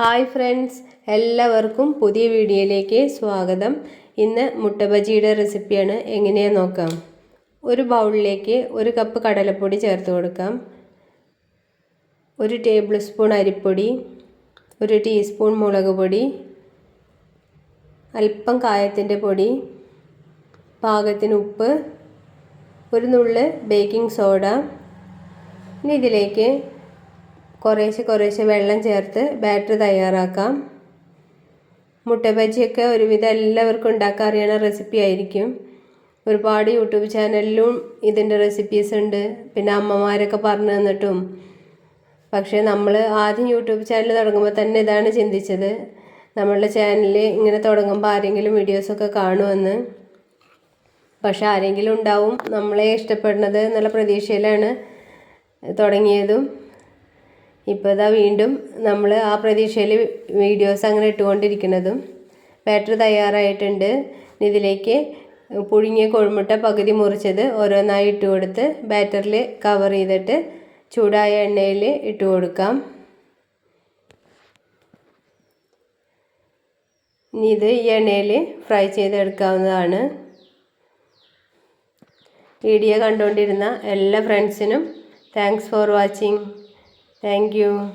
Hi friends എല്ലാവർക്കും പുതിയ വീഡിയോയിലേക്ക് സ്വാഗതം. ഇന്ന് മുട്ടബജിയുടെ റെസിപ്പിയാണ് എങ്ങനെയാണ് നോക്കാം. ഒരു ബൗളിലേക്ക് ഒരു കപ്പ് കടലപ്പൊടി ചേർത്ത് കൊടുക്കാം. ഒരു ടേബിൾ സ്പൂൺ അരിപ്പൊടി ഒരു ടീസ്പൂൺ മുളക് പൊടി അല്പം കായത്തിന്റെ പൊടി പാകത്തിന് ഉപ്പ് ഒരു നുള്ള് ബേക്കിംഗ് സോഡ. ഇനി ഇതിലേക്ക് കുറേശ്ശെ കുറേശ്ശെ വെള്ളം ചേർത്ത് ബാറ്റർ തയ്യാറാക്കാം. മുട്ട ബജിയൊക്കെ ഒരുവിധം എല്ലാവർക്കും ഉണ്ടാക്കാൻ അറിയണ റെസിപ്പി ആയിരിക്കും. ഒരുപാട് യൂട്യൂബ് ചാനലിലും ഇതിന്റെ റെസിപ്പീസ് ഉണ്ട്. പിന്നെ അമ്മമാരൊക്കെ പറഞ്ഞു തന്നിട്ടും. പക്ഷേ നമ്മൾ ആദ്യം യൂട്യൂബ് ചാനൽ തുടങ്ങുമ്പോൾ തന്നെ ഇതാണ് ചിന്തിച്ചത്. നമ്മളുടെ ചാനൽ ഇങ്ങനെ തുടങ്ങുമ്പോൾ ആരെങ്കിലും വീഡിയോസൊക്കെ കാണുമെന്ന്. പക്ഷെ ആരെങ്കിലും ഉണ്ടാവും നമ്മളെ ഇഷ്ടപ്പെടുന്നത് എന്നുള്ള പ്രതീക്ഷയിലാണ് തുടങ്ങിയതും. ഇപ്പോൾ ഇതാ വീണ്ടും നമ്മൾ ആ പ്രതീക്ഷയിൽ വീഡിയോസ് അങ്ങനെ ഇട്ടുകൊണ്ടിരിക്കുന്നതും ബാറ്റർ തയ്യാറായിട്ടുണ്ട്. ഇതിലേക്ക് പുഴുങ്ങിയ കോഴിമുട്ട പകുതി മുറിച്ചത് ഓരോന്നായി ഇട്ട് കൊടുത്ത് ബാറ്ററിൽ കവർ ചെയ്തിട്ട് ചൂടായ എണ്ണയിൽ ഇട്ട് കൊടുക്കാം. ഇനി ഇത് ഈ എണ്ണയിൽ ഫ്രൈ ചെയ്തെടുക്കാവുന്നതാണ്. വീഡിയോ കണ്ടുകൊണ്ടിരുന്ന എല്ലാ ഫ്രണ്ട്സിനും thanks for watching Thank you.